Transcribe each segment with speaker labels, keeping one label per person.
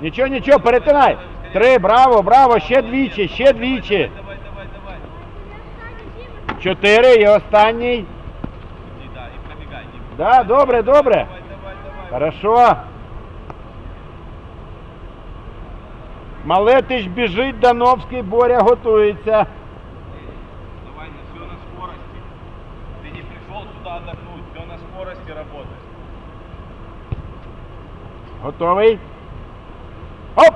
Speaker 1: Нічого, нічого, перетинай. Три, браво, браво, ще двічі, ще двічі. Чотири і останній.
Speaker 2: Да,
Speaker 1: добре, добре. Хорошо. Малетич біжить, Дановський, Боря готується.
Speaker 2: Давай, все на скорости. Ты не пришел сюда отдохнуть, все на скорости работает.
Speaker 1: Готовий? Оп!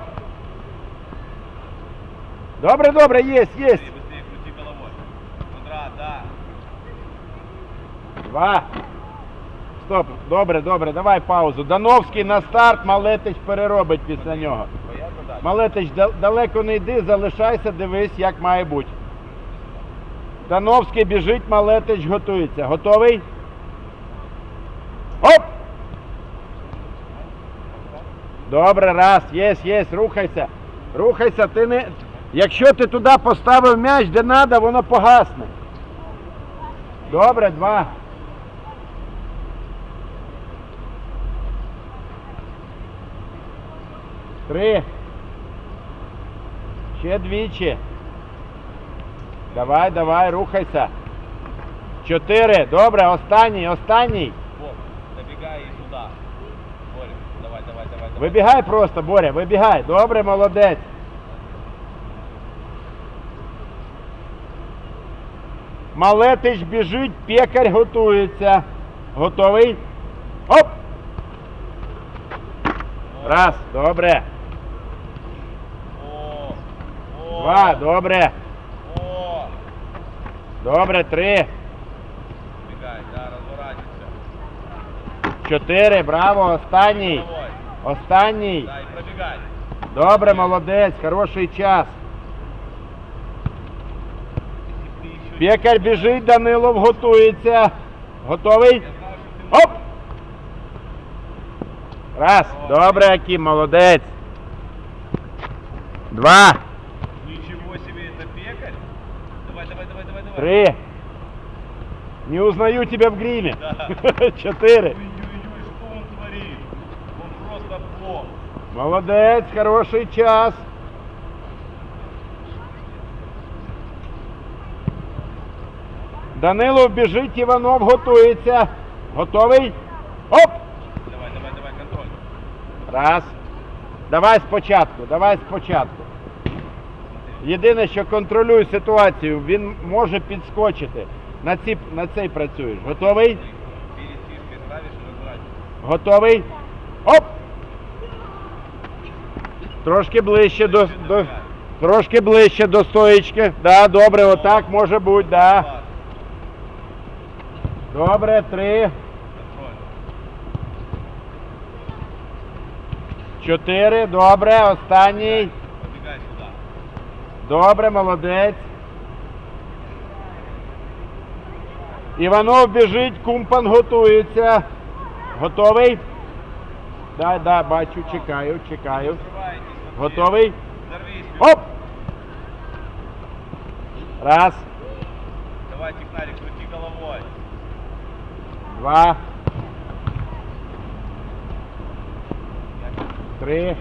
Speaker 1: Добре, добре.
Speaker 2: Квадрат, да.
Speaker 1: Два. Стоп, добре, добре, давай паузу. Дановський на старт, Малетич переробить після нього. Малетич, далеко не йди, залишайся, дивись, як має бути. Дановський біжить, Малетич готується. Готовий? Оп! Добре, раз, єсть, єсть, рухайся. Рухайся, ти не. Якщо ти туди поставив м'яч, де треба, воно погасне. Добре, два. Три. Ще двічі. Давай, давай, рухайся. Чотири. Добре, останній, останній.
Speaker 2: Вот, добегай и туда. Давай, давай.
Speaker 1: Вибігай просто, Боря, вибігай. Добре, молодець. Малетич біжить, пекар готується. Готовий? Оп! Раз, добре. Два, добре. Добре, три.
Speaker 2: да.
Speaker 1: Чотири, браво, останній.
Speaker 2: Головой.
Speaker 1: Останній.
Speaker 2: Да, и пробегай.
Speaker 1: Добре, молодець, хороший час.
Speaker 2: Если ты еще
Speaker 1: Пекар біжить, Данилов готується. Готовий?
Speaker 2: Я знаю, что ты
Speaker 1: Оп! Раз. Добре, Аким, молодець. Два.
Speaker 2: Ничего себе, это пекарь? Давай, давай, давай, давай, давай.
Speaker 1: Три. Не узнаю тебя в гриме.
Speaker 2: Да.
Speaker 1: Чотири. Молодець, хороший час. Данилов біжить, Іванов готується. Готовий? Оп!
Speaker 2: Давай, давай, давай, контроль.
Speaker 1: Раз. Давай спочатку, давай спочатку. Єдине, що контролюй ситуацію, він може підскочити. На, ці, на цей працюєш. Готовий? Готовий? Оп! Трошки ближче до, до трошки ближче до стоїчки. Да, добре, отак може бути, да. Добре, три, чотири, добре, останній. Добре, молодець. Іванов біжить, кумпан готується. Готовий? Да, да, бачу, чекаю, чекаю. Готовий? Оп! Раз,
Speaker 2: Давай, технарик, крути головой.
Speaker 1: два, три,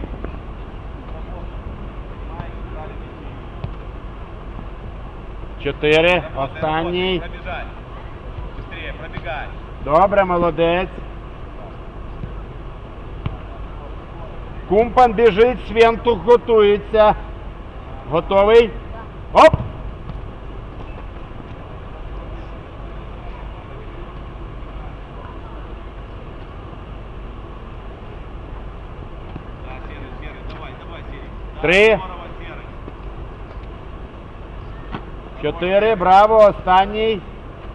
Speaker 1: чотири, останній.
Speaker 2: Пробежать. Быстрее, пробегай.
Speaker 1: Добре, молодець. Кумпан біжить, Свентух готується. Готовий? Оп!
Speaker 2: Да, серый, серый, давай, давай, серый. Да,
Speaker 1: Три.
Speaker 2: здорово, серый.
Speaker 1: Чотири, браво, останній.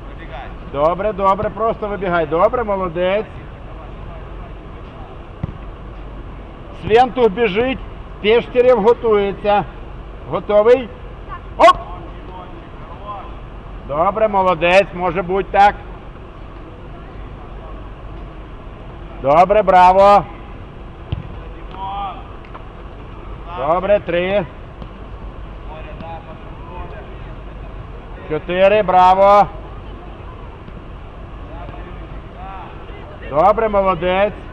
Speaker 2: Пробегай.
Speaker 1: Добре, добре, просто вибігай. Добре, молодець. Свентух біжить, Пештерєв готується. Готовий? Оп! Добре, молодець, може бути так. Добре, браво. Добре, три, чотири, браво. Добре, молодець.